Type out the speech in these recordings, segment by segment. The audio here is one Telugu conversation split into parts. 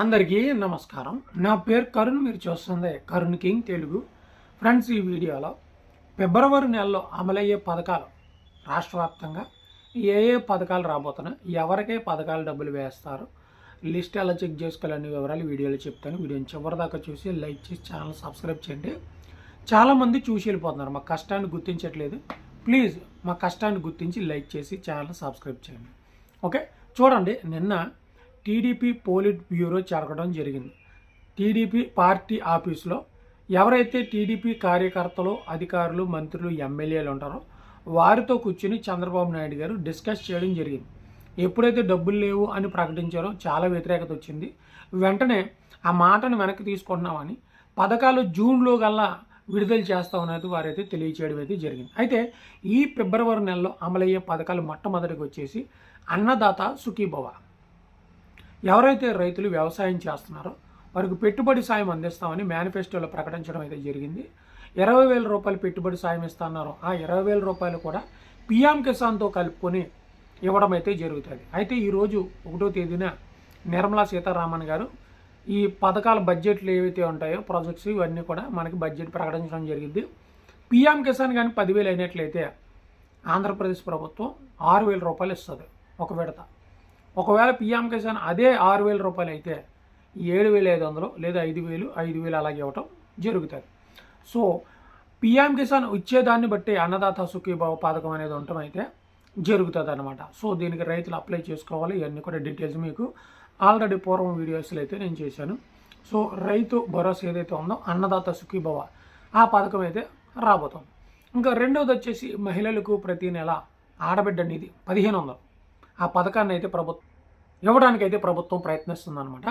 అందరికీ నమస్కారం. నా పేరు కరుణ్ మీరు చూస్తుంది కరుణ్ కింగ్ తెలుగు. ఫ్రెండ్స్ ఈ వీడియోలో ఫిబ్రవరి నెలలో అమలయ్యే పథకాలు రాష్ట్ర వ్యాప్తంగా ఏ ఏ పథకాలు రాబోతున్నాయి ఎవరికే పథకాలు డబ్బులు వేస్తారు లిస్ట్ ఎలా చెక్ చేసుకోవాలనే వివరాలు వీడియోలో చెప్తాను. వీడియోని చివరిదాకా చూసి లైక్ చేసి ఛానల్ సబ్స్క్రైబ్ చేయండి. చాలామంది చూసి వెళ్ళిపోతున్నారు. మా కష్టాన్ని గుర్తించట్లేదు. ప్లీజ్ మా కష్టాన్ని గుర్తించి లైక్ చేసి ఛానల్ సబ్స్క్రైబ్ చేయండి. ఓకే చూడండి. నిన్న టీడీపీ పోలిట్ బ్యూరో జరగడం జరిగింది. టీడీపీ పార్టీ ఆఫీస్లో ఎవరైతే టీడీపీ కార్యకర్తలు అధికారులు మంత్రులు ఎమ్మెల్యేలు ఉంటారో వారితో కూర్చుని చంద్రబాబు నాయుడు గారు డిస్కస్ చేయడం జరిగింది. ఎప్పుడైతే డబ్బులు లేవు అని ప్రకటించారో చాలా వ్యతిరేకత వచ్చింది. వెంటనే ఆ మాటను వెనక్కి తీసుకుంటున్నామని పథకాలు జూన్లో గల్లా విడుదల చేస్తామనేది వారైతే తెలియచేయడం అయితే జరిగింది. అయితే ఈ ఫిబ్రవరి నెలలో అమలయ్యే పథకాలు మొట్టమొదటికి వచ్చేసి అన్నదాత సుఖీభవ. ఎవరైతే రైతులు వ్యవసాయం చేస్తున్నారో వారికి పెట్టుబడి సాయం అందిస్తామని మేనిఫెస్టోలో ప్రకటించడం అయితే జరిగింది. ఇరవై వేల రూపాయలు పెట్టుబడి సాయం ఇస్తున్నారు ఆ ఇరవై వేల రూపాయలు కూడా పిఎం కిసాన్తో కలుపుకొని ఇవ్వడం అయితే జరుగుతుంది. అయితే ఈరోజు ఒకటో తేదీన నిర్మలా సీతారామన్ గారు ఈ పథకాల బడ్జెట్లు ఏవైతే ఉంటాయో ప్రాజెక్ట్స్ ఇవన్నీ కూడా మనకి బడ్జెట్ ప్రకటించడం జరిగింది. పిఎం కిసాన్ కానీ పదివేలు అయినట్లయితే ఆంధ్రప్రదేశ్ ప్రభుత్వం ఆరు వేల రూపాయలు ఇస్తుంది ఒక విడత. ఒకవేళ పిఎం కిసాన్ అదే ఆరు వేల రూపాయలు అయితే ఏడు వేల ఐదు వందలు లేదా ఐదు వేలు ఐదు వేలు అలాగే ఇవ్వటం జరుగుతుంది. సో పిఎం కిసాన్ ఇచ్చేదాన్ని బట్టి అన్నదాత సుఖీభావ పథకం అనేది ఉండటం అయితే జరుగుతుంది అనమాట సో దీనికి రైతులు అప్లై చేసుకోవాలి. ఇవన్నీ కూడా డీటెయిల్స్ మీకు ఆల్రెడీ పూర్వం వీడియోస్లో అయితే నేను చేశాను. సో రైతు భరోసా ఏదైతే ఉందో అన్నదాత సుఖీభవ ఆ పథకం అయితే రాబోతుంది ఇంకా రెండవది వచ్చేసి మహిళలకు ప్రతి నెల ఆడబిడ్డ నిధి పదిహేను వందలు. ఆ పథకాన్ని అయితే ప్రభుత్వం ఇవ్వడానికి అయితే ప్రభుత్వం ప్రయత్నిస్తుందనమాట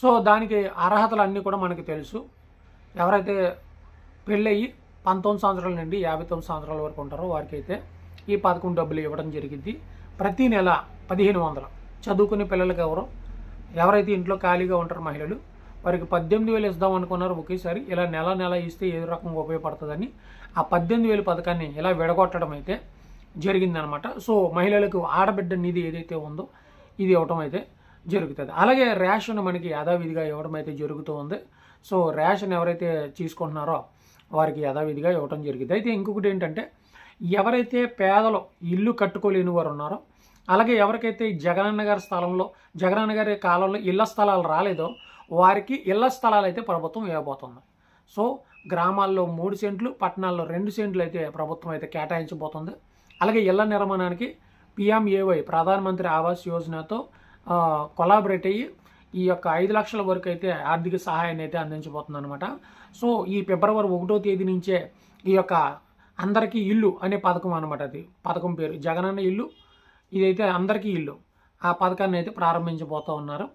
సో దానికి అర్హతలు అన్నీ కూడా మనకి తెలుసు. ఎవరైతే పెళ్ళయి పంతొమ్మిది సంవత్సరాల నుండి యాభై తొమ్మిది సంవత్సరాల వరకు ఉంటారో వారికి అయితే ఈ పథకం డబ్బులు ఇవ్వడం జరిగింది. ప్రతి నెల పదిహేను వందలు. చదువుకునే పిల్లలకి ఎవరు ఎవరైతే ఇంట్లో ఖాళీగా ఉంటారో మహిళలు వారికి పద్దెనిమిది వేలు ఇద్దాం అనుకున్నారు ఒకేసారి ఇలా నెల నెల ఇస్తే ఏ రకంగా ఉపయోగపడుతుందని ఆ పద్దెనిమిది వేలు పథకాన్ని ఇలా విడగొట్టడం అయితే జరిగిందనమాట సో మహిళలకు ఆడబిడ్డ నిధి ఏదైతే ఉందో ఇది ఇవ్వటం అయితే జరుగుతుంది. అలాగే రేషన్ మనకి యథావిధిగా ఇవ్వడం అయితే జరుగుతూ ఉంది సో రేషన్ ఎవరైతే తీసుకుంటున్నారో వారికి యథావిధిగా ఇవ్వటం జరిగింది అయితే ఇంకొకటి ఏంటంటే ఎవరైతే పేదలు ఇల్లు కట్టుకోలేని వారు ఉన్నారో అలాగే ఎవరికైతే జగనన్న గారి స్థలంలో జగనన్న గారి కాలంలో ఇళ్ళ స్థలాలు రాలేదో వారికి ఇళ్ళ స్థలాలు అయితే ప్రభుత్వం ఇవ్వబోతుంది. సో గ్రామాల్లో మూడు సెంట్లు పట్టణాల్లో రెండు సెంట్లు అయితే ప్రభుత్వం అయితే కేటాయించబోతుంది. అలాగే ఇళ్ళ నిర్మాణానికి పిఎంఏవై ప్రధానమంత్రి ఆవాస్ యోజనతో కొలాబరేట్ అయ్యి ఈ యొక్క ఐదు లక్షల వరకు అయితే ఆర్థిక సహాయాన్ని అయితే అందించబోతుంది అనమాట సో ఈ ఫిబ్రవరి ఒకటో తేదీ నుంచే ఈ యొక్క అందరికీ ఇల్లు అనే పథకం అనమాట అది. పథకం పేరు జగనన్న ఇల్లు. ఇదైతే అందరికీ ఇల్లు. ఆ పథకాన్ని అయితే ప్రారంభించబోతూ ఉన్నారు.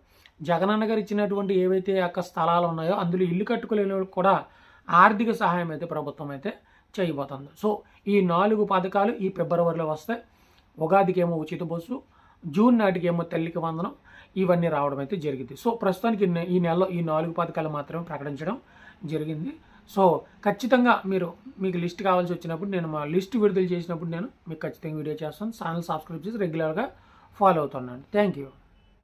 జగనన్న గారు ఇచ్చినటువంటి ఏవైతే యొక్క స్థలాలు ఉన్నాయో అందులో ఇల్లు కట్టుకోలేని వాళ్ళకి కూడా ఆర్థిక సహాయం అయితే ప్రభుత్వం అయితే చేయబోతుంది. సో ఈ నాలుగు పథకాలు ఈ ఫిబ్రవరిలో వస్తాయి. ఉగాదికి ఏమో ఉచిత బస్సు జూన్ నాటికి ఏమో తల్లికి వందనం ఇవన్నీ రావడం అయితే జరిగింది. సో ప్రస్తుతానికి ఈ ఈ నెలలో ఈ నాలుగు పథకాలు మాత్రమే ప్రకటించడం జరిగింది. సో ఖచ్చితంగా మీరు మీకు లిస్ట్ కావాల్సి వచ్చినప్పుడు నేను మా లిస్ట్ విడుదల చేసినప్పుడు నేను మీకు ఖచ్చితంగా వీడియో చేస్తాను. ఛానల్ సబ్స్క్రైబ్ చేసి రెగ్యులర్గా ఫాలో అవుతున్నాను. Thank you.